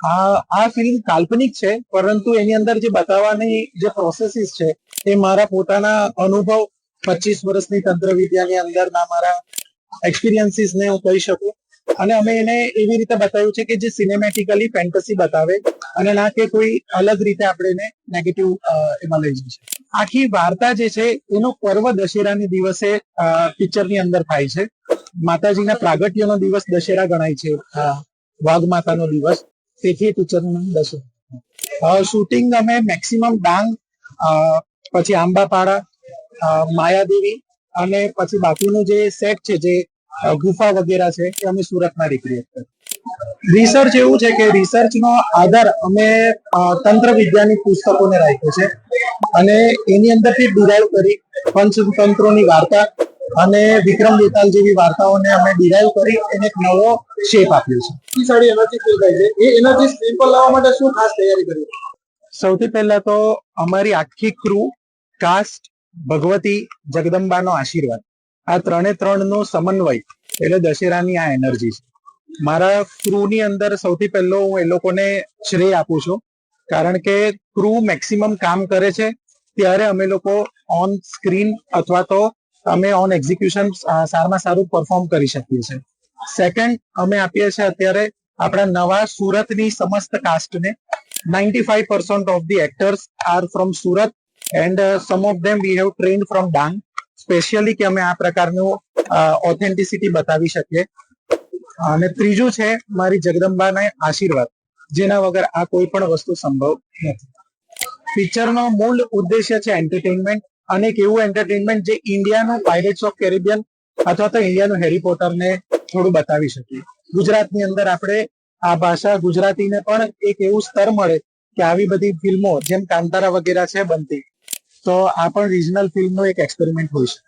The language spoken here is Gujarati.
આ આ ફિલ્મ કાલ્પનિક છે, પરંતુ એની અંદર જે બતાવવાની જે પ્રોસેસીસ છે, એ મારા પોતાના અનુભવ પચીસ વર્ષની તંત્ર વિદ્યાની અંદરના મારા એક્સપિરિયન્સીસ ને હું કહી શકું. અને અમે એને એવી રીતે બતાવ્યું છે કે જે સિનેમેટિકલી ફેન્ટસી બતાવે અને ના કે કોઈ અલગ રીતે આપણે એને નેગેટિવ એમાં લઈ જઈએ આખી વાર્તા જે છે, એનો પર્વ દશેરાની દિવસે પિક્ચરની અંદર થાય છે. માતાજીના પ્રાગટ્યનો દિવસ દશેરા ગણાય છે. વાઘ માતાનો દિવસ. તેથી પિક્ચરનું નામ દસો શૂટિંગ અમે મેક્સિમમ ડાંગ પછી આંબાપાડા માયાદેવી અને પછી બાકીનું જે સેટ છે, જે ગુફા વગેરે છે, એ અમે સુરતમાં રિક્રિએટ કર્યું. રિસર્ચ એવું છે કે રિસર્ચનો આધાર અમે તંત્ર વિદ્યાની પુસ્તકોને રાખ્યો છે. અને એની અંદરથી ડિરાઈવ કરી પંચતંત્રોની વાર્તા અને વિક્રમ બેતાલ જેવી વાર્તાઓને અમે ડિરાઈવ કરી એને એક નવો શેપ આપ્યો છે. સાડી એનર્જી ફીલ થાય છે? એ એનર્જી સ્ક્રીન પર લાવવા માટે શું ખાસ તૈયારી કરી? સૌથી પહેલા તો અમારી આખી ક્રૂ કાસ્ટ ભગવતી જગદંબાનો આશીર્વાદ. આ ત્રણે ત્રણનો સમન્વય એટલે દશેરાની આ એનર્જી છે. મારા ક્રૂની અંદર સૌથી પહેલો હું એ લોકોને શ્રેય આપું છું. કારણ કે ક્રૂ મેક્સિમમ કામ કરે છે. ત્યારે અમે લોકો ઓન સ્ક્રીન અથવા તો અમે ઓન એક્ઝિક્યુશન સારમાં સારું પરફોર્મ કરી શકીએ છીએ. સેકન્ડ અમે આપીએ છીએ અત્યારે આપણા નવા સુરતની સમસ્ત કાસ્ટને ninety five percent of the actors are from Surat and some of them we have train from Dang specially કે અમે આ પ્રકારનું ઓથેન્ટિસિટી બતાવી શકીએ. અને ત્રીજું છે મારી જગદંબાના આશીર્વાદ, જેના વગર આ કોઈ પણ વસ્તુ સંભવ નથી. પિક્ચરનો મૂળ ઉદ્દેશ્ય છે એન્ટરટેનમેન્ટ અને એક એવું એન્ટરટેનમેન્ટ જે ઇન્ડિયાનું પાયરેટ્સ ઓફ કેરેબિયન અથવા તો ઇન્ડિયાનું હેરી પોટરને થોડું બતાવી શકીએ. ગુજરાતની અંદર આપણે આ ભાષા ગુજરાતીને પણ એક એવું સ્તર મળે કે આવી બધી ફિલ્મો જેમ કાંતારા વગેરે છે, બનતી. તો આ પણ રિજનલ ફિલ્મનો એક એક્સપેરિમેન્ટ હોઈ શકે